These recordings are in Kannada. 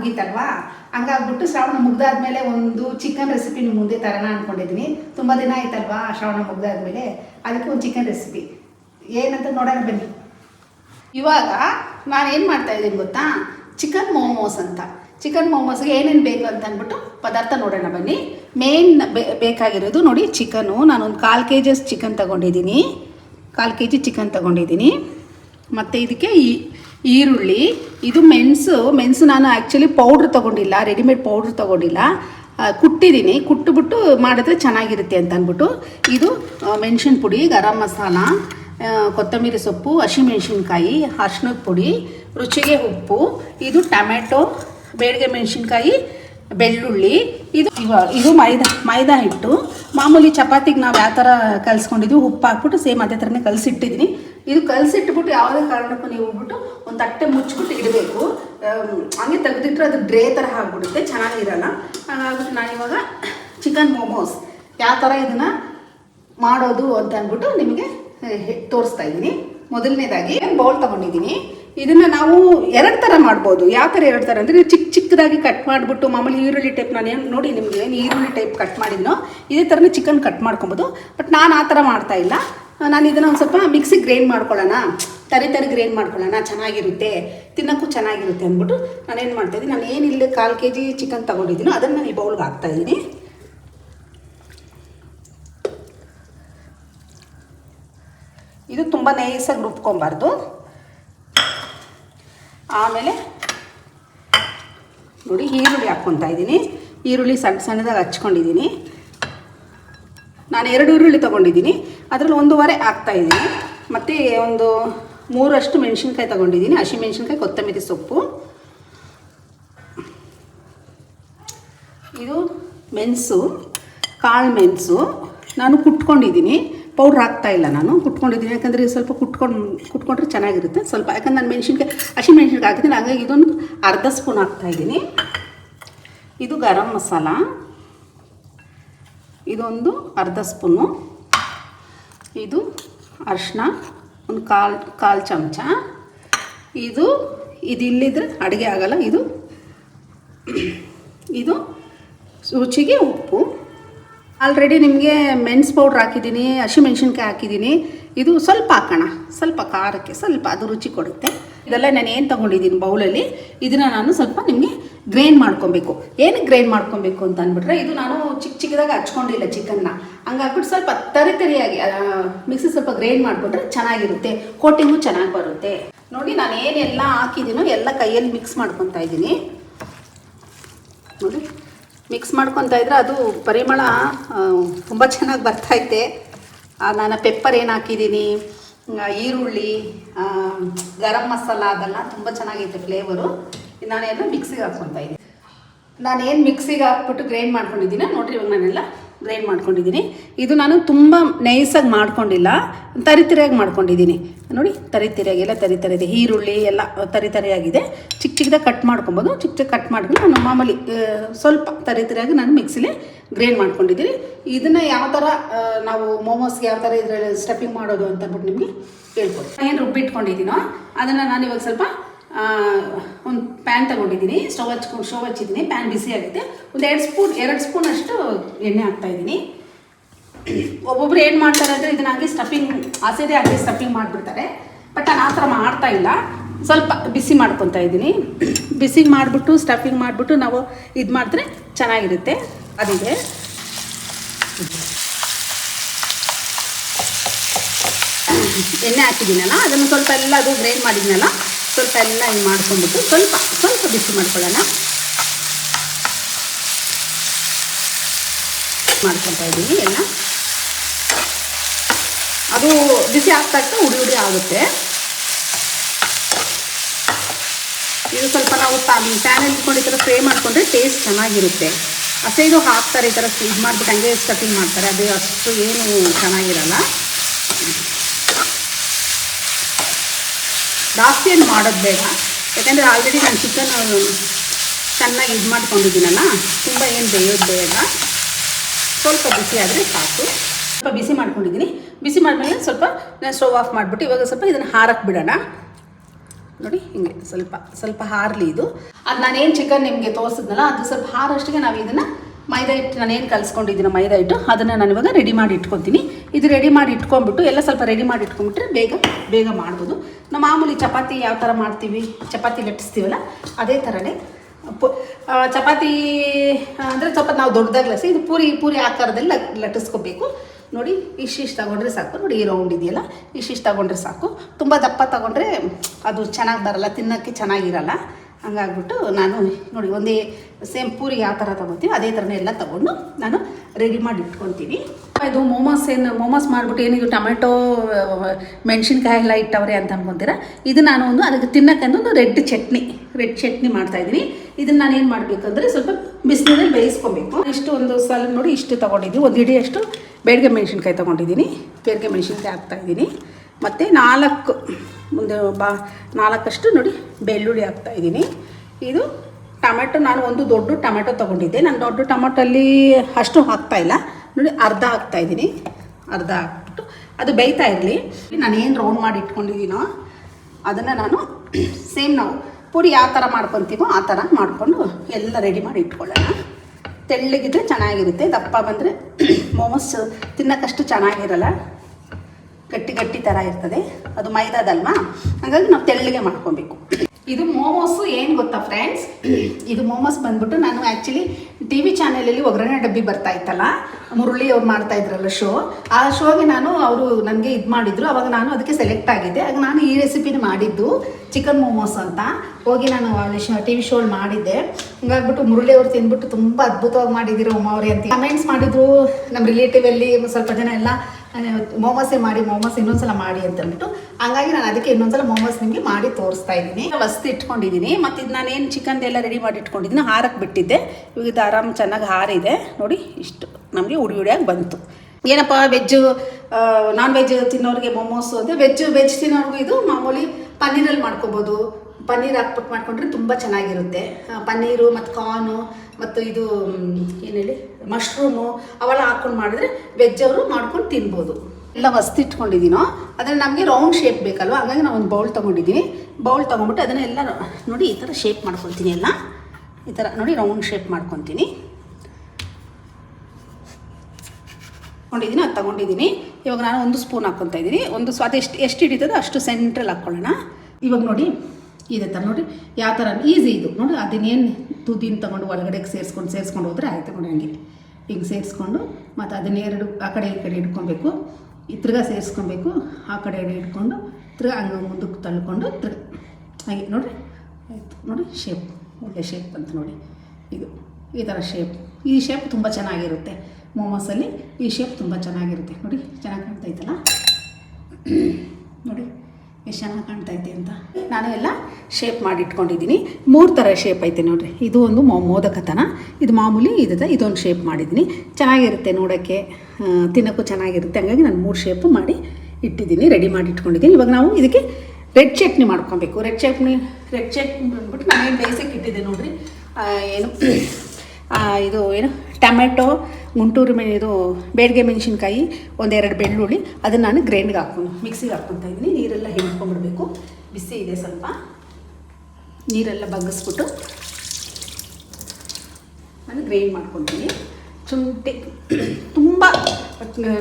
ಮುಗೀತಲ್ವಾ? ಹಂಗಾಗ್ಬಿಟ್ಟು ಶ್ರಾವಣ ಮುಗ್ದಾದ್ಮೇಲೆ ಒಂದು ಚಿಕನ್ ರೆಸಿಪಿ ನಿಮ್ಮ ಮುಂದೆ ತರೋಣ ಅಂದ್ಕೊಂಡಿದ್ದೀನಿ ತುಂಬ ದಿನ ಆಯ್ತಲ್ವಾ ಶ್ರಾವಣ ಮುಗ್ದಾದ್ಮೇಲೆ? ಅದಕ್ಕೆ ಒಂದು ಚಿಕನ್ ರೆಸಿಪಿ ಏನಂತ ನೋಡೋಣ ಬನ್ನಿ. ಇವಾಗ ನಾನು ಏನು ಮಾಡ್ತಾ ಇದ್ದೀನಿ ಗೊತ್ತಾ? ಚಿಕನ್ ಮೋಮೋಸ್ ಅಂತ. ಚಿಕನ್ ಮೋಮೋಸ್ಗೆ ಏನೇನು ಬೇಕು ಅಂತ ಅಂದ್ಬಿಟ್ಟು ಪದಾರ್ಥ ನೋಡೋಣ ಬನ್ನಿ. ಮೇನ್ ಬೇಕಾಗಿರೋದು ನೋಡಿ ಚಿಕನು ನಾನೊಂದು ಕಾಲು ಕೆ ಜಿಯಷ್ಟು ಚಿಕನ್ ತಗೊಂಡಿದ್ದೀನಿ ಕಾಲು ಕೆ ಜಿ ಚಿಕನ್ ತಗೊಂಡಿದ್ದೀನಿ ಮತ್ತು ಇದಕ್ಕೆ ಈ ಈರುಳ್ಳಿ, ಇದು ಮೆಣಸು ಮೆಣಸು ನಾನು ಆ್ಯಕ್ಚುಲಿ ಪೌಡ್ರ್ ತೊಗೊಂಡಿಲ್ಲ ರೆಡಿಮೇಡ್ ಪೌಡ್ರ್ ತೊಗೊಂಡಿಲ್ಲ. ಕುಟ್ಟಿದ್ದೀನಿ ಕುಟ್ಟುಬಿಟ್ಟು ಮಾಡಿದ್ರೆ ಚೆನ್ನಾಗಿರುತ್ತೆ ಅಂತ ಅಂದ್ಬಿಟ್ಟು ಇದು ಮೆಣಸಿನ ಪುಡಿ, ಗರಂ ಮಸಾಲ ಕೊತ್ತಂಬರಿ ಸೊಪ್ಪು, ಹಸಿಮೆಣಸಿನ್ಕಾಯಿ ಅರ್ಶಿನದ ಪುಡಿ, ರುಚಿಗೆ ಉಪ್ಪು, ಇದು ಟೊಮೆಟೊ ಬೇಡಿಗೆ ಮೆಣಸಿನ್ಕಾಯಿ ಬೆಳ್ಳುಳ್ಳಿ, ಇದು ಇದು ಮೈದಾ ಮೈದಾ ಹಿಟ್ಟು. ಮಾಮೂಲಿ ಚಪಾತಿಗೆ ನಾವು ಯಾವ ಥರ ಕಲಿಸ್ಕೊಂಡಿದ್ದೀವಿ ಉಪ್ಪು ಹಾಕ್ಬಿಟ್ಟು ಸೇಮ್ ಅದೇ ಥರನೇ ಕಲಸಿಟ್ಟಿದ್ದೀನಿ ಇದು ಕಲಸಿಟ್ಬಿಟ್ಟು ಯಾವುದೇ ಕಾರಣಕ್ಕೂ ನೀವು ಹೋಗ್ಬಿಟ್ಟು ಒಂದು ತಟ್ಟೆ ಮುಚ್ಚಿಬಿಟ್ಟು ಇಡಬೇಕು. ಹಂಗೆ ತೆಗೆದಿಟ್ರೆ ಅದು ಡ್ರೇ ಥರ ಆಗಿಬಿಡುತ್ತೆ, ಚೆನ್ನಾಗಿರಲ್ಲ. ಹಾಗಾಗ್ಬಿಟ್ಟು ನಾನಿವಾಗ ಚಿಕನ್ ಮೋಮೋಸ್. ಯಾವ ಥರ ಇದನ್ನು ಮಾಡೋದು ಅಂತ ಅಂದ್ಬಿಟ್ಟು ನಿಮಗೆ ತೋರಿಸ್ತಾ ಇದ್ದೀನಿ. ಮೊದಲನೇದಾಗಿ ಬೌಲ್ ತಗೊಂಡಿದ್ದೀನಿ? ಇದನ್ನು ನಾವು ಎರಡು ಥರ ಮಾಡ್ಬೋದು. ಯಾವ ಥರ ಎರಡು ಥರ ಅಂದರೆ ಚಿಕ್ಕ ಚಿಕ್ಕದಾಗಿ ಕಟ್ ಮಾಡಿಬಿಟ್ಟು ಮಾಮೂಲಿ ಈರುಳ್ಳಿ ಟೈಪ್ ನಾನು ಏನು ನೋಡಿ ನಿಮಗೆ ಏನು ಈರುಳ್ಳಿ ಟೈಪ್ ಕಟ್ ಮಾಡಿದ್ನೋ ಇದೇ ಥರನೇ ಚಿಕನ್ ಕಟ್ ಮಾಡ್ಕೊಬೋದು. ಬಟ್ ನಾನು ಆ ಥರ ಮಾಡ್ತಾ ಇಲ್ಲ. ನಾನು ಇದನ್ನು ಒಂದು ಸ್ವಲ್ಪ ಮಿಕ್ಸಿ ಗ್ರೈಂಡ್ ಮಾಡ್ಕೊಳ್ಳೋಣ. ತರಿ ತರಿ ಗ್ರೈಂಡ್ ಮಾಡ್ಕೊಳ್ಳೋಣ. ಚೆನ್ನಾಗಿರುತ್ತೆ. ತಿನ್ನೋಕ್ಕೂ ಚೆನ್ನಾಗಿರುತ್ತೆ ಅಂದ್ಬಿಟ್ಟು ನಾನೇನು ಮಾಡ್ತಾಯಿದ್ದೀನಿ ನಾನು ಏನಿಲ್ಲ ಕಾಲು ಕೆ ಜಿ ಚಿಕನ್ ತೊಗೊಂಡಿದ್ದೀನೋ ಅದನ್ನು ನಾನು ಈ ಬೌಲ್ಗೆ ಹಾಕ್ತಾಯಿದ್ದೀನಿ ಇದು ತುಂಬ ನೈಸಾಗಿ ರುಬ್ಕೊಬಾರ್ದು. ಆಮೇಲೆ ನೋಡಿ ಈರುಳ್ಳಿ ಹಾಕ್ಕೊತಾ ಇದ್ದೀನಿ. ಈರುಳ್ಳಿ ಸಣ್ಣ ಸಣ್ಣದಾಗಿ ಹಚ್ಕೊಂಡಿದ್ದೀನಿ. ನಾನು ಎರಡು ಈರುಳ್ಳಿ ತೊಗೊಂಡಿದ್ದೀನಿ. ಅದರಲ್ಲಿ ಒಂದೂವರೆ ಹಾಕ್ತಾ ಇದ್ದೀನಿ. ಮತ್ತು ಒಂದು ಮೂರಷ್ಟು ಮೆಣಸಿನ್ಕಾಯಿ ತೊಗೊಂಡಿದ್ದೀನಿ. ಹಸಿಮೆಣ್ಸಿನ್ಕಾಯಿ ಕೊತ್ತಂಬರಿ ಸೊಪ್ಪು. ಇದು ಮೆಣಸು, ಕಾಳು ಮೆಣಸು ನಾನು ಕುಟ್ಕೊಂಡಿದ್ದೀನಿ. ಪೌಡ್ರ್ ಹಾಕ್ತಾ ಇಲ್ಲ ನಾನು ಕುಟ್ಕೊಂಡಿದ್ದೀನಿ ಯಾಕಂದರೆ ಸ್ವಲ್ಪ ಕುಟ್ಕೊಂಡು ಕುಟ್ಕೊಂಡ್ರೆ ಚೆನ್ನಾಗಿರುತ್ತೆ. ಸ್ವಲ್ಪ, ಯಾಕಂದ್ರೆ ನಾನು ಮೆಣಸಿನ್ಕಾಯಿ, ಹಸಿ ಮೆಣಸಿನ್ಕಾಯಿ ಹಾಕಿದ್ದೀನಿ. ಹಾಗಾಗಿ ಇದೊಂದು ಅರ್ಧ ಸ್ಪೂನ್ ಹಾಕ್ತಾಯಿದ್ದೀನಿ ಇದು ಗರಂ ಮಸಾಲ. ಇದೊಂದು ಅರ್ಧ ಸ್ಪೂನು. ಇದು ಅರಿಶಿನ ಒಂದು ಕಾಲು ಕಾಲು ಚಮಚ. ಇದು ಇದು ಇಲ್ಲಿದ್ರೆ ಅಡುಗೆ ಆಗಲ್ಲ. ಇದು ಇದು ರುಚಿಗೆ ಉಪ್ಪು ಆಲ್ರೆಡಿ ನಿಮಗೆ ಮೆಣಸು ಪೌಡ್ರ್ ಹಾಕಿದ್ದೀನಿ ಹಸಿಮೆಣ್ಸಿನ್ಕಾಯಿ ಹಾಕಿದ್ದೀನಿ. ಇದು ಸ್ವಲ್ಪ ಹಾಕೋಣ. ಸ್ವಲ್ಪ ಖಾರಕ್ಕೆ ಸ್ವಲ್ಪ ಅದು ರುಚಿ ಕೊಡುತ್ತೆ. ಇದೆಲ್ಲ ನಾನು ಏನು ತೊಗೊಂಡಿದ್ದೀನಿ ಬೌಲಲ್ಲಿ? ಇದನ್ನು ನಾನು ಸ್ವಲ್ಪ ನಿಮಗೆ ಗ್ರೈಂಡ್ ಮಾಡ್ಕೊಬೇಕು. ಏನಕ್ಕೆ ಗ್ರೈಂಡ್ ಮಾಡ್ಕೊಬೇಕು ಅಂತ ಅಂದ್ಬಿಟ್ರೆ, ಇದು ನಾನು ಚಿಕ್ಕ ಚಿಕ್ಕದಾಗಿ ಹಚ್ಕೊಂಡಿಲ್ಲ ಚಿಕನ್ನ ಹಂಗಾಗ್ಬಿಟ್ಟು ಸ್ವಲ್ಪ ತರಿ ತರಿಯಾಗಿ ಮಿಕ್ಸಿ ಸ್ವಲ್ಪ ಗ್ರೈಂಡ್ ಮಾಡಿಕೊಂಡ್ರೆ ಚೆನ್ನಾಗಿರುತ್ತೆ. ಕೋಟಿಂಗು ಚೆನ್ನಾಗಿ ಬರುತ್ತೆ. ನೋಡಿ, ನಾನು ಏನೆಲ್ಲ ಹಾಕಿದ್ದೀನೋ ಎಲ್ಲ ಕೈಯಲ್ಲಿ ಮಿಕ್ಸ್ ಮಾಡ್ಕೊತಾ ಇದ್ದೀನಿ. ನೋಡಿ. ಮಿಕ್ಸ್ ಮಾಡ್ಕೊತಾ ಇದ್ರೆ ಅದು ಪರಿಮಳ ತುಂಬ ಚೆನ್ನಾಗಿ ಬರ್ತೈತೆ ನಾನು ಪೆಪ್ಪರ್ ಏನು ಹಾಕಿದ್ದೀನಿ ಈರುಳ್ಳಿ ಗರಂ ಮಸಾಲ ಅದೆಲ್ಲ ತುಂಬ ಚೆನ್ನಾಗೈತೆ ಫ್ಲೇವರು ನಾನೆಲ್ಲ ಮಿಕ್ಸಿಗೆ ಹಾಕ್ಕೊತಾ ಇದ್ದೀನಿ. ನಾನು ಏನು ಮಿಕ್ಸಿಗೆ ಹಾಕ್ಬಿಟ್ಟು ಗ್ರೈಂಡ್ ಮಾಡ್ಕೊಂಡಿದ್ದೀನಿ ನೋಡಿರಿ ಇವಾಗ ನಾನೆಲ್ಲ ಗ್ರೈಂಡ್ ಮಾಡ್ಕೊಂಡಿದ್ದೀನಿ ಇದು ನಾನು ತುಂಬ ನೈಸಾಗಿ ಮಾಡ್ಕೊಂಡಿಲ್ಲ. ತರಿತರಿಯಾಗಿ ಮಾಡ್ಕೊಂಡಿದ್ದೀನಿ ನೋಡಿ ತರಿ ತರಿಯಾಗಿ ಎಲ್ಲ ತರಿ ತರಿದೆ ಈರುಳ್ಳಿ ಎಲ್ಲ ತರಿ ತರಿಯಾಗಿದೆ ಚಿಕ್ಕ ಚಿಕ್ಕದಾಗಿ ಕಟ್ ಮಾಡ್ಕೊಬೋದು. ಚಿಕ್ಕ ಚಿಕ್ಕ ಕಟ್ ಮಾಡ್ಕೊಂಡು ನಾನು ಮಾಮೂಲಿ ಸ್ವಲ್ಪ ತರಿ ತರಿಯಾಗಿ ನಾನು ಮಿಕ್ಸಿಲಿ ಗ್ರೈಂಡ್ ಮಾಡ್ಕೊಂಡಿದ್ದೀನಿ ಇದನ್ನು ಯಾವ ಥರ ನಾವು ಮೋಮೋಸ್ಗೆ ಯಾವ ಥರ ಇದರಲ್ಲಿ ಸ್ಟಫಿಂಗ್ ಮಾಡೋದು ಅಂತ ಅಂದ್ಬಿಟ್ಟು ನಿಮಗೆ ಹೇಳ್ಕೊಡ್ತೀನಿ. ಏನು ರುಬ್ಬಿಟ್ಕೊಂಡಿದ್ದೀನೋ ಅದನ್ನು ನಾನು ಇವಾಗ ಸ್ವಲ್ಪ ಒಂದು ಪ್ಯಾನ್ ತಗೊಂಡಿದ್ದೀನಿ. ಸ್ಟವ್ ಹಚ್ಕೊಂಡು ಸ್ಟವ್ ಹಚ್ಚಿದ್ದೀನಿ. ಪ್ಯಾನ್ ಬಿಸಿ ಆಗುತ್ತೆ ಒಂದು ಎರಡು ಸ್ಪೂನ್ ಎರಡು ಸ್ಪೂನ್ ಅಷ್ಟು ಎಣ್ಣೆ ಹಾಕ್ತಾ ಇದ್ದೀನಿ. ಒಬ್ಬೊಬ್ರು ಏನು ಮಾಡ್ತಾರೆ ಅಂದರೆ ಇದನ್ನ ಸ್ಟಫಿಂಗ್ ಹಸಿದೇ ಹಾಕಿ ಸ್ಟಫಿಂಗ್ ಮಾಡಿಬಿಡ್ತಾರೆ. ಬಟ್ ನಾನು ಆ ಥರ ಮಾಡ್ತಾ ಇಲ್ಲ. ಸ್ವಲ್ಪ ಬಿಸಿ ಮಾಡ್ಕೊತಾ ಇದ್ದೀನಿ. ಬಿಸಿ ಮಾಡಿಬಿಟ್ಟು ಸ್ಟಫಿಂಗ್ ಮಾಡಿಬಿಟ್ಟು ನಾವು ಇದು ಮಾಡಿದ್ರೆ ಚೆನ್ನಾಗಿರುತ್ತೆ. ಅದಿದೆ. ಎಣ್ಣೆ ಹಾಕಿದ್ದೀನಲ್ಲ, ಅದನ್ನು ಸ್ವಲ್ಪ ಎಲ್ಲ ಅದು ಗ್ರೈಂಡ್ ಮಾಡಿದ್ನಲ್ಲ ಸ್ವಲ್ಪ ಎಲ್ಲ ಹಿಂಗೆ ಮಾಡ್ಕೊಂಡ್ಬಿಟ್ಟು ಸ್ವಲ್ಪ ಸ್ವಲ್ಪ ಬಿಸಿ ಮಾಡ್ಕೊಳ್ಳೋಣ. ಮಾಡ್ಕೊತಾ ಇದ್ದೀವಿ ಎಲ್ಲ. ಅದು ಬಿಸಿ ಆಗ್ತಾ ಉಡಿ ಉಡಿ ಆಗುತ್ತೆ. ಇದು ಸ್ವಲ್ಪ ನಾವು ಪ್ಯಾನಲ್ಲಿ ಇಟ್ಕೊಂಡು ಈ ಥರ ಫ್ರೈ ಮಾಡಿಕೊಂಡ್ರೆ ಟೇಸ್ಟ್ ಚೆನ್ನಾಗಿರುತ್ತೆ. ಹಸೆದು ಹಾಕ್ತಾರೆ ಈ ಥರ ಇದು ಮಾಡಿಬಿಟ್ಟು ಹಂಗೆ ಕಟಿಂಗ್ ಮಾಡ್ತಾರೆ. ಅದು ಅಷ್ಟು ಏನು ಚೆನ್ನಾಗಿರಲ್ಲ. ಜಾಸ್ತಿ ಏನು ಮಾಡೋದು ಬೇಡ. ಯಾಕೆಂದರೆ ಆಲ್ರೆಡಿ ನಾನು ಚಿಕನ್ ಚೆನ್ನಾಗಿ ಇದು ಮಾಡ್ಕೊಂಡಿದ್ದೀನಲ್ಲ, ತುಂಬ ಏನು ಬೇಯೋದು ಬೇಡ. ಸ್ವಲ್ಪ ಬಿಸಿ ಆದರೆ ಸಾಕು. ಸ್ವಲ್ಪ ಬಿಸಿ ಮಾಡ್ಕೊಂಡಿದ್ದೀನಿ. ಬಿಸಿ ಮಾಡಿದ್ಮೇಲೆ ಸ್ವಲ್ಪ ನಾನು ಸ್ಟವ್ ಆಫ್ ಮಾಡಿಬಿಟ್ಟು ಇವಾಗ ಸ್ವಲ್ಪ ಇದನ್ನು ಹಾರಕ್ಕೆ ಬಿಡೋಣ. ನೋಡಿ, ಹಿಂಗೆ ಸ್ವಲ್ಪ ಸ್ವಲ್ಪ ಹಾರಲಿ ಇದು. ಅದು ನಾನೇನು ಚಿಕನ್ ನಿಮಗೆ ತೋರಿಸಿದ್ನಲ್ಲ, ಅದು ಸ್ವಲ್ಪ ಹಾರೋಷ್ಟಿಗೆ ನಾವು ಇದನ್ನು ಮೈದಾ ಹಿಟ್ಟು, ನಾನೇನು ಕಲಿಸ್ಕೊಂಡಿದ್ದೀನಿ ಮೈದಾ ಹಿಟ್ಟು, ಅದನ್ನು ನಾನು ಇವಾಗ ರೆಡಿ ಮಾಡಿ ಇಟ್ಕೊತೀನಿ. ಇದು ರೆಡಿ ಮಾಡಿ ಇಟ್ಕೊಂಡ್ಬಿಟ್ಟು ಎಲ್ಲ ಸ್ವಲ್ಪ ರೆಡಿ ಮಾಡಿ ಇಟ್ಕೊಂಡ್ಬಿಟ್ರೆ ಬೇಗ ಬೇಗ ಮಾಡ್ಬೋದು. ನಾವು ಮಾಮೂಲಿ ಚಪಾತಿ ಯಾವ ಥರ ಮಾಡ್ತೀವಿ? ಚಪಾತಿ ಲಟ್ಟಿಸ್ತೀವಲ್ಲ, ಅದೇ ಥರನೇ ಚಪಾತಿ ಅಂದರೆ ಸ್ವಲ್ಪ ನಾವು ದೊಡ್ಡದಾಗ್ಲಸಿ ಇದು ಪೂರಿ ಪೂರಿ ಆಕಾರದಲ್ಲಿ ಲಟ್- ಲಟ್ಟಿಸ್ಕೋಬೇಕು. ನೋಡಿ ಇಷ್ಟಿಷ್ಟು ತಗೊಂಡ್ರೆ ಸಾಕು. ನೋಡಿ, ಈ ರೌಂಡ್ ಇದೆಯಲ್ಲ ಇಷ್ಟಿಷ್ಟು ತಗೊಂಡ್ರೆ ಸಾಕು. ತುಂಬ ದಪ್ಪ ತಗೊಂಡ್ರೆ ಅದು ಚೆನ್ನಾಗಿ ಬರಲ್ಲ, ತಿನ್ನೋಕ್ಕೆ ಚೆನ್ನಾಗಿರಲ್ಲ. ಹಂಗಾಗ್ಬಿಟ್ಟು ನಾನು, ನೋಡಿ, ಒಂದೇ ಸೇಮ್ ಪೂರಿ ಯಾವ ಥರ ತೊಗೊತೀವಿ, ಅದೇ ಥರನೇ ಎಲ್ಲ ತೊಗೊಂಡು ನಾನು ರೆಡಿ ಮಾಡಿ ಇಟ್ಕೊತೀನಿ. ಇದು ಮೋಮೋಸ್ ಏನು ಮೋಮೋಸ್ ಮಾಡಿಬಿಟ್ಟು ಏನಿದು, ಟೊಮೆಟೊ ಮೆಣಸಿನ್ಕಾಯಿ ಎಲ್ಲ ಇಟ್ಟವ್ರೆ ಅಂತ ಅನ್ಕೊಂತೀರ? ಇದು ನಾನು ಒಂದು ಅದಕ್ಕೆ ತಿನ್ನಕ್ಕೆ ಒಂದು ರೆಡ್ ಚಟ್ನಿ ರೆಡ್ ಚಟ್ನಿ ಮಾಡ್ತಾಯಿದ್ದೀನಿ ಇದನ್ನು ನಾನು ಏನು ಮಾಡಬೇಕಂದ್ರೆ ಸ್ವಲ್ಪ ಬಿಸಿನೀರಲ್ಲಿ ಬೇಯಿಸ್ಕೊಬೇಕು. ಇಷ್ಟು ಒಂದು ಸಲ ನೋಡಿ ಇಷ್ಟು ತೊಗೊಂಡಿದ್ದೀನಿ. ಒಂದು ಇಡಿಯಷ್ಟು ಬೇಡಿಗೆ ಮೆಣಸಿನ್ಕಾಯಿ ತೊಗೊಂಡಿದ್ದೀನಿ. ಬೇಡಿಗೆ ಮೆಣಸಿನ್ಕಾಯಿ ಹಾಕ್ತಾಯಿದ್ದೀನಿ ಮತ್ತು ನಾಲ್ಕು, ಒಂದು ಬಾ, ನಾಲ್ಕಷ್ಟು ನೋಡಿ ಬೆಳ್ಳುಳ್ಳಿ ಹಾಕ್ತಾಯಿದ್ದೀನಿ ಇದು ಟೊಮೆಟೊ, ನಾನು ಒಂದು ದೊಡ್ಡ ಟೊಮೆಟೊ ತೊಗೊಂಡಿದ್ದೆ. ನಾನು ದೊಡ್ಡ ಟೊಮೆಟೊಲ್ಲಿ ಅಷ್ಟು ಹಾಕ್ತಾಯಿಲ್ಲ ನೋಡಿ ಅರ್ಧ ಹಾಕ್ತಾಯಿದ್ದೀನಿ ಅರ್ಧ ಹಾಕ್ಬಿಟ್ಟು ಅದು ಬೇಯ್ತಾ ಇರಲಿ. ಏನು ರೌಂಡ್ ಮಾಡಿ ಇಟ್ಕೊಂಡಿದ್ದೀನೋ ಅದನ್ನು ನಾನು ಸೇಮ್ ನಾವು ಪುಡಿ ಯಾವ ಥರ ಮಾಡ್ಕೊತೀವೋ ಆ ಥರ ಮಾಡಿಕೊಂಡು ಎಲ್ಲ ರೆಡಿ ಮಾಡಿ ಇಟ್ಕೊಳ್ಳೋಣ. ತೆಳ್ಳಗಿದ್ರೆ ಚೆನ್ನಾಗಿರುತ್ತೆ. ದಪ್ಪ ಬಂದರೆ ಮೋಮೋಸ್ ತಿನ್ನೋಕ್ಕಷ್ಟು ಚೆನ್ನಾಗಿರಲ್ಲ. ಗಟ್ಟಿ ಗಟ್ಟಿ ಥರ ಇರ್ತದೆ. ಅದು ಮೈದಾದಲ್ವಾ? ಹಾಗಾಗಿ ನಾವು ತೆಳ್ಳಗೆ ಮಾಡ್ಕೊಬೇಕು. ಇದು ಮೋಮೋಸು ಏನು ಗೊತ್ತಾ ಫ್ರೆಂಡ್ಸ್ ಇದು ಮೋಮೋಸ್ ಬಂದ್ಬಿಟ್ಟು ನಾನು ಆ್ಯಕ್ಚುಲಿ ಟಿ ವಿ ಚಾನೆಲಲ್ಲಿ ಒಗ್ಗರಣೆ ಡಬ್ಬಿ ಬರ್ತಾ ಇತ್ತಲ್ಲ, ಮುರುಳಿ ಅವ್ರು ಮಾಡ್ತಾ ಇದ್ರಲ್ಲ ಶೋ ಆ ಶೋಗೆ ನಾನು ಅವರು ನನಗೆ ಇದು ಮಾಡಿದ್ರು, ಅವಾಗ ನಾನು ಅದಕ್ಕೆ ಸೆಲೆಕ್ಟ್ ಆಗಿದ್ದೆ. ಆಗ ನಾನು ಈ ರೆಸಿಪಿನ ಮಾಡಿದ್ದು ಚಿಕನ್ ಮೋಮೋಸ್ ಅಂತ. ಹೋಗಿ ನಾನು ಟಿ ವಿ ಶೋ ಮಾಡಿದ್ದೆ. ಹಂಗಾಗ್ಬಿಟ್ಟು ಮುರುಳಿ ಅವ್ರು ತಿಂದ್ಬಿಟ್ಟು ತುಂಬ ಅದ್ಭುತವಾಗಿ ಮಾಡಿದ್ದೀರೋ ಉಮಾ ಅವ್ರೆ ಅಂತ. ಕಮೆಂಟ್ಸ್ ಮಾಡಿದ್ರು ನಮ್ಮ ರಿಲೇಟಿವ್ ಅಲ್ಲಿ ಸ್ವಲ್ಪ ಜನ ಎಲ್ಲ ಮೋಮೋಸೇ ಮಾಡಿ, ಮೋಮೋಸ್ ಇನ್ನೊಂದ್ಸಲ ಮಾಡಿ ಅಂತ ಅಂದ್ಬಿಟ್ಟು ಹಂಗಾಗಿ ನಾನು ಅದಕ್ಕೆ ಇನ್ನೊಂದ್ಸಲ ಮೊಮೋಸ್ ನಿಮಗೆ ಮಾಡಿ ತೋರಿಸ್ತಾ ಇದ್ದೀನಿ. ವಸ್ತು ಇಟ್ಕೊಂಡಿದ್ದೀನಿ. ಮತ್ತು ಇದು ನಾನೇನು ಚಿಕನ್ ಎಲ್ಲ ರೆಡಿ ಮಾಡಿ ಇಟ್ಕೊಂಡಿದ್ದೀನಿ ಹಾರಕ್ಕೆ ಬಿಟ್ಟಿದ್ದೆ. ಇವಾಗ ಇದು ಆರಾಮ್ ಚೆನ್ನಾಗಿ ಹಾರಿದೆ. ನೋಡಿ ಇಷ್ಟು ನಮಗೆ ಉಡಿ ಉಡಿಯಾಗಿ ಬಂತು. ಏನಪ್ಪ ವೆಜ್ಜು ನಾನ್ ವೆಜ್ ತಿನ್ನೋರಿಗೆ ಮೋಮೋಸು ಅಂದರೆ ವೆಜ್ ವೆಜ್ ತಿನ್ನೋರ್ಗು ಇದು ಮಾಮೂಲಿ ಪನ್ನೀರಲ್ಲಿ ಮಾಡ್ಕೋಬೋದು. ಪನ್ನೀರ್ ಹಾಕ್ಬಿಟ್ಟು ಮಾಡ್ಕೊಂಡ್ರೆ ತುಂಬ ಚೆನ್ನಾಗಿರುತ್ತೆ. ಪನ್ನೀರು ಮತ್ತು ಕಾರ್ನು ಮತ್ತು ಇದು ಏನು ಹೇಳಿ ಮಶ್ರೂಮು ಅವೆಲ್ಲ ಹಾಕ್ಕೊಂಡು ಮಾಡಿದ್ರೆ ವೆಜ್ ಅವರು ಮಾಡ್ಕೊಂಡು ತಿನ್ಬೋದು. ಎಲ್ಲ ವಸ್ತು ಇಟ್ಕೊಂಡಿದ್ದೀನೋ ಆದರೆ ನಮಗೆ ರೌಂಡ್ ಶೇಪ್ ಬೇಕಲ್ವ? ಹಾಗಾಗಿ ನಾವು ಒಂದು ಬೌಲ್ ತೊಗೊಂಡಿದ್ದೀನಿ ಬೌಲ್ ತೊಗೊಂಡ್ಬಿಟ್ಟು ಅದನ್ನೆಲ್ಲ ನೋಡಿ, ಈ ಥರ ಶೇಪ್ ಮಾಡ್ಕೊತೀನಿ ಎಲ್ಲ. ಈ ಥರ ನೋಡಿ ರೌಂಡ್ ಶೇಪ್ ಮಾಡ್ಕೊತೀನಿ. ತೊಗೊಂಡಿದ್ದೀನಿ ಅದು ತಗೊಂಡಿದ್ದೀನಿ ಇವಾಗ ನಾನು ಒಂದು ಸ್ಪೂನ್ ಹಾಕ್ಕೊತಾ ಇದ್ದೀನಿ. ಒಂದು ಸ್ವಾದ ಎಷ್ಟು ಎಷ್ಟು ಹಿಡಿತದೋ ಅಷ್ಟು ಸೆಂಟ್ರಲ್ಲಿ ಹಾಕ್ಕೊಳ್ಳೋಣ ಇವಾಗ ನೋಡಿ ಇದೆ ಥರ ನೋಡಿ, ಯಾವ ಥರ ಈಸಿ ಇದು. ನೋಡಿ ಅದನ್ನೇನು ತುದಿನ ತೊಗೊಂಡು ಒಳಗಡೆಗೆ ಸೇರಿಸ್ಕೊಂಡು ಸೇರಿಸ್ಕೊಂಡು ಹೋದರೆ ಆಯ್ತು ನೋಡಿ ಹಂಗೆ. ಹಿಂಗೆ ಸೇರಿಸ್ಕೊಂಡು ಮತ್ತು ಅದನ್ನೆರಡು ಆ ಕಡೆ ಈ ಕಡೆ ಇಟ್ಕೊಬೇಕು. ತಿರ್ಗಾ ಸೇರಿಸ್ಕೊಬೇಕು. ಆ ಕಡೆ ಇಟ್ಕೊಂಡು ತಿರ್ಗಾ ಹಂಗೆ ಮುಂದಕ್ಕೆ ತಳ್ಕೊಂಡು ತಿರ್ಗ ಹಾಗೆ ನೋಡಿರಿ? ಆಯಿತು. ನೋಡಿ ಶೇಪ್ ಒಳ್ಳೆ ಶೇಪ್ ಅಂತ ನೋಡಿ. ಇದು, ಈ ಥರ ಶೇಪ್ ಈ ಶೇಪ್ ತುಂಬ ಚೆನ್ನಾಗಿರುತ್ತೆ ಮೋಮೋಸಲ್ಲಿ. ಈ ಶೇಪ್ ತುಂಬ ಚೆನ್ನಾಗಿರುತ್ತೆ. ನೋಡಿ, ಚೆನ್ನಾಗಿ ಕಾಣ್ತೈತಲ್ಲ ನೋಡಿ. ಎಷ್ಟು ಚೆನ್ನಾಗಿ ಕಾಣ್ತೈತೆ ಅಂತ. ನಾನು ಎಲ್ಲ ಶೇಪ್ ಮಾಡಿ ಇಟ್ಕೊಂಡಿದ್ದೀನಿ ಮೂರು ಥರ ಶೇಪ್ ಐತೆ ನೋಡಿರಿ. ಇದು ಒಂದು ಮೋದಕತನ ಇದು ಮಾಮೂಲಿ ಇದೆ ಇದೊಂದು ಶೇಪ್ ಮಾಡಿದ್ದೀನಿ. ಚೆನ್ನಾಗಿರುತ್ತೆ ನೋಡೋಕ್ಕೆ. ತಿನ್ನೋಕ್ಕೂ ಚೆನ್ನಾಗಿರುತ್ತೆ. ಹಂಗಾಗಿ ನಾನು ಮೂರು ಶೇಪು ಮಾಡಿ ಇಟ್ಟಿದ್ದೀನಿ. ರೆಡಿ ಮಾಡಿ ಇಟ್ಕೊಂಡಿದ್ದೀನಿ ಇವಾಗ ನಾವು ಇದಕ್ಕೆ ರೆಡ್ ಚಟ್ನಿ ಮಾಡ್ಕೊಬೇಕು. ರೆಡ್ ಚಟ್ನಿ ರೆಡ್ ಚಟ್ನಿ ಬಂದ್ಬಿಟ್ಟು ನಾನೇನು ಬೇಸಿಕ್ ಇಟ್ಟಿದ್ದೆ ನೋಡಿರಿ. ಏನು ಇದು ಏನು? ಟೊಮೆಟೊ ಗುಂಟೂರು ಮೆ ಇದು ಬೇಡಿಗೆ ಮೆಣಸಿನ್ಕಾಯಿ, ಒಂದೆರಡು ಬೆಳ್ಳುಳ್ಳಿ, ಅದನ್ನು ನಾನು ಗ್ರೈಂಡ್ಗೆ ಹಾಕೊಂಡು ಮಿಕ್ಸಿಗೆ ಹಾಕ್ಕೊತಾ ಇದ್ದೀನಿ. ನೀರೆಲ್ಲ ಹಿಂಡ್ಕೊಂಡ್ಬಿಡ್ಬೇಕು ಬಿಸಿ ಇದೆ ಸ್ವಲ್ಪ. ನೀರೆಲ್ಲ ಬಗ್ಗಿಸ್ಬಿಟ್ಟು ನಾನು ಗ್ರೈಂಡ್ ಮಾಡ್ಕೊತೀನಿ ಶುಂಠಿ ತುಂಬ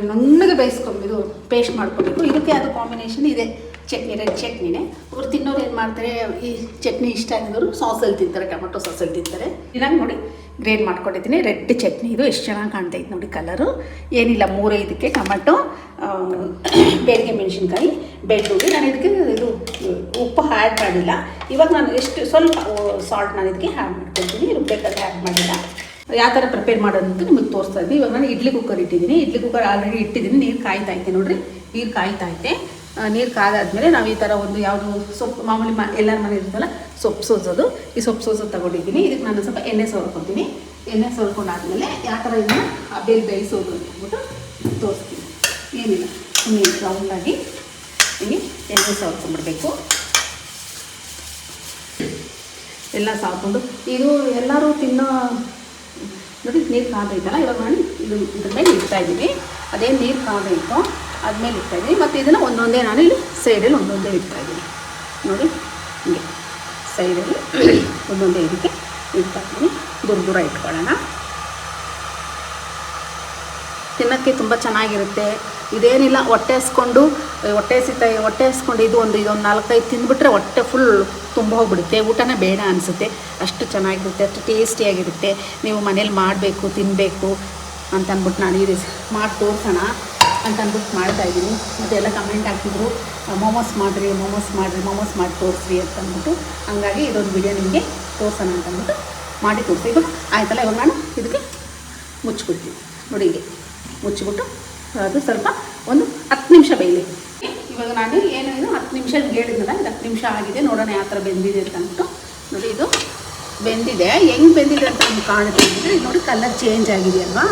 ನುಣ್ಣಗೆ ಬೇಯಿಸ್ಕೊಂಡು ಪೇಸ್ಟ್ ಮಾಡ್ಕೊಬೇಕು ಇದಕ್ಕೆ ಅದು ಕಾಂಬಿನೇಷನ್ ಇದೆ. ಚಟ್ನಿ ರೆಡ್ ಚಟ್ನಿನೇ. ಅವ್ರು ತಿನ್ನೋರು ಏನು ಮಾಡ್ತಾರೆ, ಈ ಚಟ್ನಿ ಇಷ್ಟ ಆಗಿದವರು ಸಾಸಲ್ಲಿ ತಿಂತಾರೆ, ಟೊಮೊಟೊ ಸಾಸಲ್ಲಿ ತಿಂತಾರೆ. ಇದಾಗ ನೋಡಿ ಗ್ರೇಡ್ ಮಾಡ್ಕೊಂಡಿದ್ದೀನಿ. ರೆಡ್ ಚಟ್ನಿ ಇದು ಎಷ್ಟು ಚೆನ್ನಾಗಿ ಕಾಣ್ತೈತೆ ನೋಡಿ ಕಲರು ಏನಿಲ್ಲ ಮೂರೈದಕ್ಕೆ ಟೊಮೆಟೊ ಬೇಡಿಗೆ ಮೆಣಸಿನ್ಕಾಯಿ, ಬೆಳ್ಳುಳ್ಳಿ. ನಾನು ಇದಕ್ಕೆ ಇದು, ಉಪ್ಪು ಆ್ಯಡ್ ಮಾಡಿಲ್ಲ. ಇವಾಗ ನಾನು ಎಷ್ಟು, ಸ್ವಲ್ಪ ಸಾಲ್ಟ್ ನಾನು ಇದಕ್ಕೆ ಹ್ಯಾಡ್ ಮಾಡ್ಕೊಳ್ತೀನಿ. ರುಬ್ಬೇಕಾದ್ರೆ ಆ್ಯಡ್ ಮಾಡಿಲ್ಲ. ಯಾವ ಥರ ಪ್ರಿಪೇರ್ ಮಾಡೋದು ಅಂತ ನಿಮಗೆ ತೋರಿಸ್ತಾ ಇದ್ದೀನಿ ಇವಾಗ ನಾನು ಇಡ್ಲಿ ಕುಕ್ಕರ್ ಇಟ್ಟಿದ್ದೀನಿ. ಇಡ್ಲಿ ಕುಕ್ಕರ್ ಆಲ್ರೆಡಿ ಇಟ್ಟಿದ್ದೀನಿ. ನೀರು ಕಾಯ್ತಾ ಇದ್ದೆ ನೋಡಿರಿ. ನೀರು ಕಾಯ್ತಾ ಐತೆ. ನೀರು ಕಾದಾದ್ಮೇಲೆ ನಾವು ಈ ಥರ ಒಂದು ಯಾವುದು ಸೊಪ್ಪು, ಮಾಮೂಲಿ ಮ ಎಲ್ಲರ ಮನೆ ಇರುತ್ತಲ್ಲ, ಸೊಪ್ಪು ಸೋಸೋದು. ಈ ಸೊಪ್ಪು ಸೋಸೋದು ತಗೊಂಡಿದ್ದೀನಿ. ಇದಕ್ಕೆ ನಾನು ಸ್ವಲ್ಪ ಎಣ್ಣೆ ಸೋರ್ಕೊತೀನಿ ಎಣ್ಣೆ ಸೋರ್ಕೊಂಡಾದ್ಮೇಲೆ ಯಾವ ಥರ ಇದನ್ನು ಬೇಲ್ ಬೇಯಿಸೋದು ಅಂತ ಅಂದ್ಬಿಟ್ಟು ತೋರಿಸ್ತೀನಿ. ಏನಿಲ್ಲ ಸುಮ್ಮನೆ ರೌಂಡಾಗಿ ಹಿಂಗೆ ಎಣ್ಣೆ ಸವರ್ಕೊಂಡ್ಬಿಡ್ಬೇಕು. ಎಲ್ಲ ಸಾಕೊಂಡು ಇದು ಎಲ್ಲರೂ ತಿನ್ನೋ, ನೋಡಿ ನೀರು ಕಾದೈತಲ್ಲ ಇವಾಗ ನಾನು ಇದು ಇದ್ರ ಮೇಲೆ ಇಡ್ತಾ ಅದೇನು ನೀರು ಕಾದೈತೋ ಅದ್ಮೇಲೆ ಇಡ್ತಾ ಇದ್ದೀನಿ. ಮತ್ತು ಇದನ್ನು ಒಂದೊಂದೇ ನಾನು ಇಲ್ಲಿ ಸೈಡಲ್ಲಿ ಒಂದೊಂದೇ ಇಡ್ತಾ ಇದ್ದೀನಿ. ನೋಡಿ, ಹಿಂಗೆ ಸೈಡಲ್ಲಿ ಒಂದೊಂದೇ ಇದಕ್ಕೆ ಇಡ್ತಾ ಇದ್ದೀನಿ. ದೂರ ದೂರ ಇಟ್ಕೊಳ್ಳೋಣ. ತಿನ್ನೋಕ್ಕೆ ತುಂಬ ಚೆನ್ನಾಗಿರುತ್ತೆ. ಇದೇನಿಲ್ಲ, ಹೊಟ್ಟೆ ಹಸ್ಕೊಂಡು, ಹೊಟ್ಟೆ ಹಸಿತ, ಹೊಟ್ಟೆ ಹಸ್ಕೊಂಡು ಇದು ಒಂದು, ಇದೊಂದು ನಾಲ್ಕೈದು ತಿಂದುಬಿಟ್ರೆ ಹೊಟ್ಟೆ ಫುಲ್ ತುಂಬ ಹೋಗ್ಬಿಡುತ್ತೆ. ಊಟನೇ ಬೇಡ ಅನಿಸುತ್ತೆ. ಅಷ್ಟು ಚೆನ್ನಾಗಿರುತ್ತೆ, ಅಷ್ಟು ಟೇಸ್ಟಿಯಾಗಿರುತ್ತೆ ನೀವು ಮನೇಲಿ ಮಾಡಬೇಕು ತಿನ್ನಬೇಕು ಅಂತ ಅಂದ್ಬಿಟ್ಟು ನಾನು ಈ ರೀತಿ ಮಾಡಿ ತೋರ್ಸೋಣ ಅಂತ ಅಂದ್ಬಿಟ್ಟು ಮಾಡ್ತಾಯಿದ್ದೀನಿ ಮತ್ತು ಎಲ್ಲ ಕಮೆಂಟ್ ಹಾಕಿದ್ರು ಮೋಮೋಸ್ ಮಾಡಿರಿ ಮೋಮೋಸ್ ಮಾಡಿರಿ ಮೋಮೋಸ್ ಮಾಡಿ ತೋರಿಸ್ರಿ ಅಂತ ಅಂದ್ಬಿಟ್ಟು ಹಂಗಾಗಿ ಇದೊಂದು ವಿಡಿಯೋ ನಿಮಗೆ ತೋರ್ಸೋಣ ಅಂತ ಅಂದ್ಬಿಟ್ಟು ಮಾಡಿ ತೋರಿಸಿ. ಇದು ಆಯ್ತಲ್ಲ, ಇವಾಗ ನಾನು ಇದಕ್ಕೆ ಮುಚ್ಚಿಬಿಡ್ತೀನಿ. ನೋಡಿ ಹೀಗೆ ಮುಚ್ಚಿಬಿಟ್ಟು, ಅದು ಸ್ವಲ್ಪ ಒಂದು ಹತ್ತು ನಿಮಿಷ ಬೇಯಲಿ. ಇವಾಗ ನಾನು ಏನು ಇದು ಹತ್ತು ನಿಮಿಷ ಹೇಳಿದ್ನಲ್ಲ, ಇದು ಹತ್ತು ನಿಮಿಷ ಆಗಿದೆ, ನೋಡೋಣ ಯಾವ ಥರ ಬೆಂದಿದೆ ಅಂತ ಅಂದ್ಬಿಟ್ಟು. ನೋಡಿ ಇದು ಬೆಂದಿದೆ. ಹೆಂಗೆ ಬೆಂದಿದೆ ಅಂತ ನಮ್ಗೆ ಕಾಣುತ್ತೆ. ಅಂದರೆ ನೋಡಿ ಕಲರ್ ಚೇಂಜ್ ಆಗಿದೆ ಅಲ್ವಾ?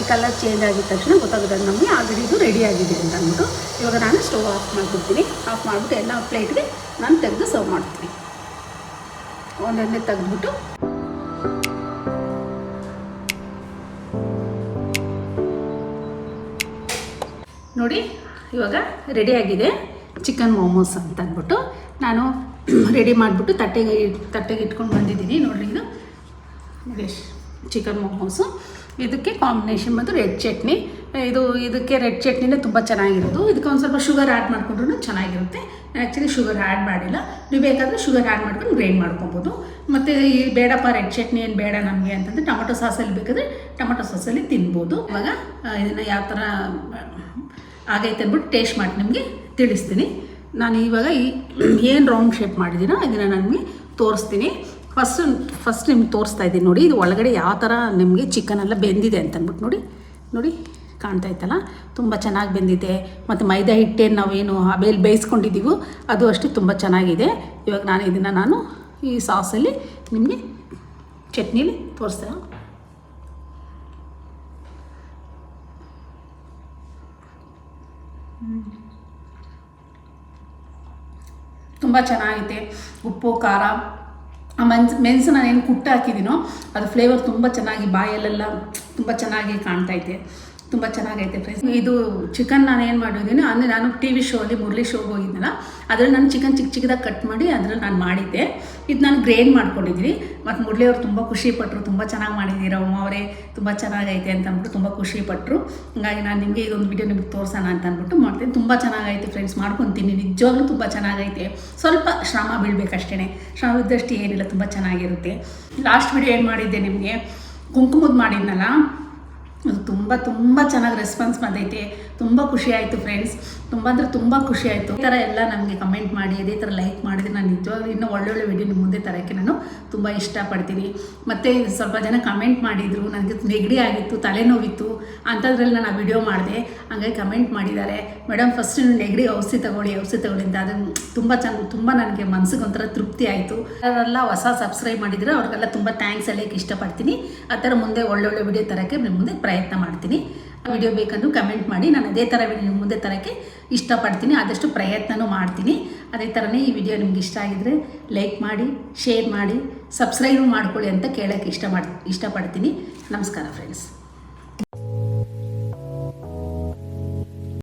ಈ ಕಲರ್ ಚೇಂಜ್ ಆಗಿದ ತಕ್ಷಣ ಗೊತ್ತಾಗುತ್ತೆ ನಮಗೆ, ಆಲ್ರೆಡಿ ಇದು ರೆಡಿ ಆಗಿದೆ ಅಂತ ಅಂದ್ಬಿಟ್ಟು ಇವಾಗ ನಾನು ಸ್ಟವ್ ಆಫ್ ಮಾಡಿಬಿಡ್ತೀನಿ ಆಫ್ ಮಾಡಿಬಿಟ್ಟು ಎಲ್ಲ ಪ್ಲೇಟ್ಗೆ ನಾನು ತೆಗೆದು ಸರ್ವ್ ಮಾಡ್ತೀನಿ. ಒಂದೊಂದೇ ತೆಗೆದ್ಬಿಟ್ಟು. ನೋಡಿ, ಇವಾಗ ರೆಡಿಯಾಗಿದೆ ಚಿಕನ್ ಮೋಮೋಸ್ ಅಂತ ಅಂದ್ಬಿಟ್ಟು. ನಾನು ರೆಡಿ ಮಾಡಿಬಿಟ್ಟು ತಟ್ಟೆಗೆ ತಟ್ಟೆಗೆ ಇಟ್ಕೊಂಡು ಬಂದಿದ್ದೀನಿ. ನೋಡಿ ಇದು. ಚಿಕನ್ ಮೋಮೋಸು ಇದಕ್ಕೆ ಕಾಂಬಿನೇಷನ್ ಬಂದು ರೆಡ್ ಚಟ್ನಿ. ಇದು, ಇದಕ್ಕೆ ರೆಡ್ ಚಟ್ನಿನೇ ತುಂಬ ಚೆನ್ನಾಗಿರೋದು. ಇದಕ್ಕೆ ಒಂದು ಸ್ವಲ್ಪ ಶುಗರ್ ಆ್ಯಡ್ ಮಾಡಿಕೊಂಡ್ರೂ ಚೆನ್ನಾಗಿರುತ್ತೆ. ಆ್ಯಕ್ಚುಲಿ ಶುಗರ್ ಆ್ಯಡ್ ಮಾಡಿಲ್ಲ. ನೀವು ಬೇಕಾದರೆ ಶುಗರ್ ಆ್ಯಡ್ ಮಾಡ್ಕೊಂಡು ಗ್ರೈಂಡ್ ಮಾಡ್ಕೊಬೋದು. ಮತ್ತು ಈ ಬೇಡಪ್ಪ ರೆಡ್ ಚಟ್ನಿ ಏನು ಬೇಡ ನಮಗೆ ಅಂತಂದರೆ ಟೊಮೊಟೊ ಸಾಸಲ್ಲಿ ಬೇಕಾದರೆ ಟೊಮೊಟೊ ಸಾಸಲ್ಲಿ ತಿನ್ಬೋದು. ಇವಾಗ ಇದನ್ನು ಯಾವ ಥರ ಆಗೈತೆ ಅಂದ್ಬಿಟ್ಟು ಟೇಸ್ಟ್ ಮಾಡಿ ನಿಮಗೆ ತಿಳಿಸ್ತೀನಿ. ನಾನು ಇವಾಗ ಈ, ಏನು ರೌಂಡ್ ಶೇಪ್ ಮಾಡಿದ್ದೀನೋ ಇದನ್ನು ನಿಮಗೆ ತೋರಿಸ್ತೀನಿ. ಫಸ್ಟ್ ಫಸ್ಟ್ ನಿಮ್ಗೆ ತೋರಿಸ್ತಾ ಇದ್ದೀನಿ ನೋಡಿ, ಇದು ಒಳಗಡೆ ಯಾವ ಥರ ನಿಮಗೆ ಚಿಕನ್ ಎಲ್ಲ ಬೆಂದಿದೆ ಅಂತ ಅಂದ್ಬಿಟ್ಟು ನೋಡಿ ನೋಡಿ ಕಾಣ್ತಾ ಇತ್ತಲ್ಲ? ತುಂಬ ಚೆನ್ನಾಗಿ ಬೆಂದಿದೆ. ಮತ್ತು ಮೈದಾ ಹಿಟ್ಟೇನು ನಾವೇನು ಅಬೇಲಿ ಬೇಯಿಸ್ಕೊಂಡಿದ್ದೀವೋ ಅದು ಅಷ್ಟೇ ತುಂಬ ಚೆನ್ನಾಗಿದೆ. ಇವಾಗ ನಾನು ಇದನ್ನು ನಾನು ಈ ಸಾಸಲ್ಲಿ ನಿಮಗೆ ಚಟ್ನಿಲಿ ತೋರಿಸ್ತೇನೆ ತುಂಬ ಚೆನ್ನಾಗಿದೆ ಉಪ್ಪು, ಖಾರ. ಆ ಮೆನ್ಸ್ ಮೆಣಸು ನಾನು ಏನು ಕುಟ್ಟ ಹಾಕಿದ್ದೀನೋ ಅದು ಫ್ಲೇವರ್ ತುಂಬ ಚೆನ್ನಾಗಿ ಬಾಯಲ್ಲೆಲ್ಲ ತುಂಬ ಚೆನ್ನಾಗಿ ಕಾಣ್ತೈತೆ ತುಂಬ ಚೆನ್ನಾಗೈತೆ ಫ್ರೆಂಡ್ಸ್ ಇದು ಚಿಕನ್ ನಾನು ಏನು ಮಾಡಿದ್ದೀನಿ, ಅಂದರೆ ನಾನು ಟಿ ವಿ ಶೋ ಅಲ್ಲಿ ಮುರಳಿ ಶೋಗೆ ಹೋಗಿದ್ನಲ್ಲ, ಅದರಲ್ಲಿ ನಾನು ಚಿಕನ್ ಚಿಕ್ಕ ಚಿಕ್ಕದಾಗಿ ಕಟ್ ಮಾಡಿ ಅದರಲ್ಲಿ ನಾನು ಮಾಡಿದ್ದೆ. ಇದು ನಾನು ಗ್ರೈಂಡ್ ಮಾಡ್ಕೊಂಡಿದ್ದೀನಿ. ಮತ್ತು ಮುರಳಿ ಅವರು ತುಂಬ ಖುಷಿಪಟ್ಟರು ತುಂಬ ಚೆನ್ನಾಗಿ ಮಾಡಿದ್ದೀರಾ ಅಮ್ಮ ಅವರೇ, ತುಂಬ ಚೆನ್ನಾಗೈತೆ ಅಂತ ಅಂದ್ಬಿಟ್ಟು ತುಂಬ ಖುಷಿಪಟ್ಟರು ಹಾಗಾಗಿ ನಾನು ನಿಮಗೆ ಇದೊಂದು ವಿಡಿಯೋ ನಿಮಗೆ ತೋರಿಸೋಣ ಅಂತ ಅಂದ್ಬಿಟ್ಟು ಮಾಡ್ತೀನಿ. ತುಂಬ ಚೆನ್ನಾಗೈತೆ ಫ್ರೆಂಡ್ಸ್ ಮಾಡ್ಕೊತೀನಿ ನಿಜವಾಗ್ಲೂ ತುಂಬ ಚೆನ್ನಾಗೈತೆ. ಸ್ವಲ್ಪ ಶ್ರಮ ಬೀಳಬೇಕಷ್ಟೇ ಶ್ರಮ ಇದ್ದಷ್ಟು ಏನಿಲ್ಲ, ತುಂಬ ಚೆನ್ನಾಗಿರುತ್ತೆ. ಲಾಸ್ಟ್ ವಿಡಿಯೋ ಏನು ಮಾಡಿದ್ದೆ ನಿಮಗೆ? ಕುಂಕುಮದ ಮಾಡಿದ್ನಲ್ಲ? ಅದು ತುಂಬ ತುಂಬ ಚೆನ್ನಾಗಿ ರೆಸ್ಪಾನ್ಸ್ ಬಂದೈತೆ. ತುಂಬ ಖುಷಿ ಆಯಿತು ಫ್ರೆಂಡ್ಸ್ ತುಂಬ ಅಂದರೆ ತುಂಬ ಖುಷಿ ಆಯಿತು. ಈ ಥರ ಎಲ್ಲ ನನಗೆ ಕಮೆಂಟ್ ಮಾಡಿ, ಅದೇ ಥರ ಲೈಕ್ ಮಾಡಿದ್ರೆ ನಾನು ನಿಜವಾಗ್ಲೂ ಇನ್ನೂ ಒಳ್ಳೊಳ್ಳೆ ವಿಡಿಯೋ ನಿಮ್ಮ ಮುಂದೆ ತರೋಕ್ಕೆ ನಾನು ತುಂಬ ಇಷ್ಟಪಡ್ತೀನಿ. ಮತ್ತು ಸ್ವಲ್ಪ ಜನ ಕಮೆಂಟ್ ಮಾಡಿದರು ನನಗೆ ನೆಗಡಿ ಆಗಿತ್ತು, ತಲೆನೋವಿತ್ತು ಅಂಥದ್ರಲ್ಲಿ ನಾನು ಆ ವಿಡಿಯೋ ಮಾಡಿದೆ. ಹಂಗಾಗಿ ಕಮೆಂಟ್ ಮಾಡಿದ್ದಾರೆ. ಮೇಡಮ್ ಫಸ್ಟ್ ನೀವು ನೆಗಡಿ ಔಷಧಿ ತಗೊಳ್ಳಿ ಔಷಧಿ ತಗೊಳ್ಳಿ ಅಂತ. ಅದನ್ನು ತುಂಬ ಚೆನ್ನ ತುಂಬ ನನಗೆ ಮನ್ಸಿಗೆ ಒಂಥರ ತೃಪ್ತಿ ಆಯಿತು. ಅದರೆಲ್ಲ ಹೊಸ ಸಬ್ಸ್ಕ್ರೈಬ್ ಮಾಡಿದರೆ ಅವ್ರಿಗೆಲ್ಲ ತುಂಬ ಥ್ಯಾಂಕ್ಸ್ ಹೇಳೋಕ್ಕೆ ಇಷ್ಟಪಡ್ತೀನಿ. ಆ ಥರ ಮುಂದೆ ಒಳ್ಳೊಳ್ಳೆ ವಿಡಿಯೋ ತರೋಕ್ಕೆ ನಿಮ್ಮ ಮುಂದೆ ಪ್ರಯತ್ನ ಮಾಡ್ತೀನಿ. ವಿಡಿಯೋ ಬೇಕಂದು ಕಮೆಂಟ್ ಮಾಡಿ. ನಾನು ಅದೇ ಥರ ನಿಮ್ಮ ಮುಂದೆ ತರೋಕ್ಕೆ ಇಷ್ಟಪಡ್ತೀನಿ. ಆದಷ್ಟು ಪ್ರಯತ್ನನೂ ಮಾಡ್ತೀನಿ. ಅದೇ ಥರನೇ ಈ ವಿಡಿಯೋ ನಿಮ್ಗೆ ಇಷ್ಟ ಆಗಿದ್ರೆ ಲೈಕ್ ಮಾಡಿ ಶೇರ್ ಮಾಡಿ ಸಬ್ಸ್ಕ್ರೈಬ್ ಮಾಡ್ಕೊಳ್ಳಿ ಅಂತ ಕೇಳೋಕ್ಕೆ ಇಷ್ಟ ಮಾಡಿ ಇಷ್ಟಪಡ್ತೀನಿ. ನಮಸ್ಕಾರ ಫ್ರೆಂಡ್ಸ್